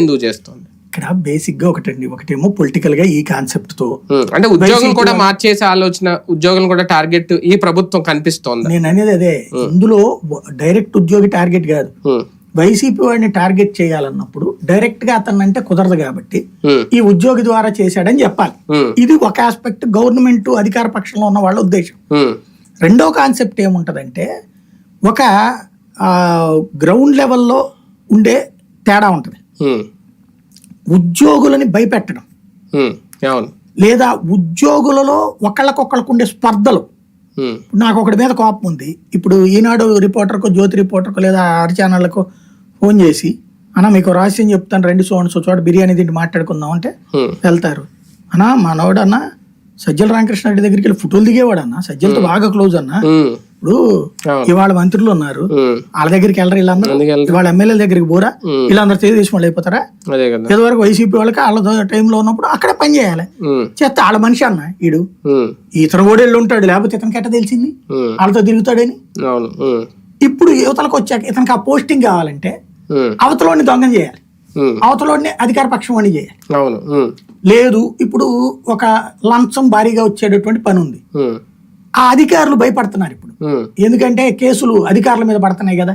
ఎందుకు చేస్తుంది? ఇక్కడ బేసిక్గా ఒకటండి. ఒకటేమో పొలిటికల్గా ఈ కాన్సెప్ట్తో. అంటే ఉద్యోగం కూడా మార్చేసే ఆలోచన ఉద్యోగం కూడా టార్గెట్ ఈ ప్రభుత్వం కనిపిస్తోంది? నేను అనేది అదే. ఇందులో డైరెక్ట్ ఉద్యోగి టార్గెట్ కాదు. వైసీపీ వాడిని టార్గెట్ చేయాలన్నప్పుడు డైరెక్ట్గా అతన్ని అంటే కుదరదు కాబట్టి ఈ ఉద్యోగి ద్వారా చేశాడని చెప్పాలి. ఇది ఒక ఆస్పెక్ట్ గవర్నమెంట్ అధికార పక్షంలో ఉన్న వాళ్ళ ఉద్దేశం. రెండో కాన్సెప్ట్ ఏముంటదంటే ఒక గ్రౌండ్ లెవెల్లో ఉండే తేడా ఉంటుంది. ఉద్యోగులని భయపెట్టడం. అవును. లేదా ఉద్యోగులలో ఒకళ్ళకొకళ్ళకు ఉండే స్పర్ధలు. నాకు ఒకటి మీద కోపం ఉంది ఇప్పుడు ఈనాడు రిపోర్టర్కో జ్యోతి రిపోర్టర్కో లేదా ఆర్ ఫోన్ చేసి అన్న మీకు రహస్యం చెప్తాను రెండు సో సో చోట బిర్యానీ తిండి మాట్లాడుకుందాం అంటే వెళ్తారు. అన్నా మనోడన్న సజ్జల రామకృష్ణ రెడ్డి దగ్గరికి వెళ్ళి ఫోటోలు దిగేవాడు అన్న సజ్జలతో బాగా క్లోజ్ అన్న ఇప్పుడు. ఇవాళ మంత్రులు ఉన్నారు. వాళ్ళ దగ్గరికి వెళ్ళరు వీళ్ళందరూ? ఇవాళ ఎమ్మెల్యేల దగ్గరికి పోరా. వీళ్ళందరూ తెలుగుదేశం వాళ్ళు అయిపోతారా? అదే కదా. ఇదివరకు వైసీపీ వాళ్ళకి వాళ్ళ టైంలో ఉన్నప్పుడు అక్కడే పని చేయాలి. చేస్తే వాళ్ళ మనిషి అన్న ఈడు. ఉమ్, ఇతను కూడా వెళ్ళి ఉంటాడు లేకపోతే ఇతనికి ఎట్ట తెలిసింది? వాళ్ళతో తిరుగుతాడని? ఇప్పుడు యువతలకు వచ్చాక ఇతనికి ఆ పోస్టింగ్ కావాలంటే అవతలోని దొంగం చేయాలి. అవతలోని అధికార పక్షం వాడిని చేయాలి. లేదు ఇప్పుడు ఒక లంచం భారీగా వచ్చేటటువంటి పని ఉంది. ఆ అధికారులు భయపడుతున్నారు ఇప్పుడు. ఎందుకంటే కేసులు అధికారుల మీద పడుతున్నాయి కదా.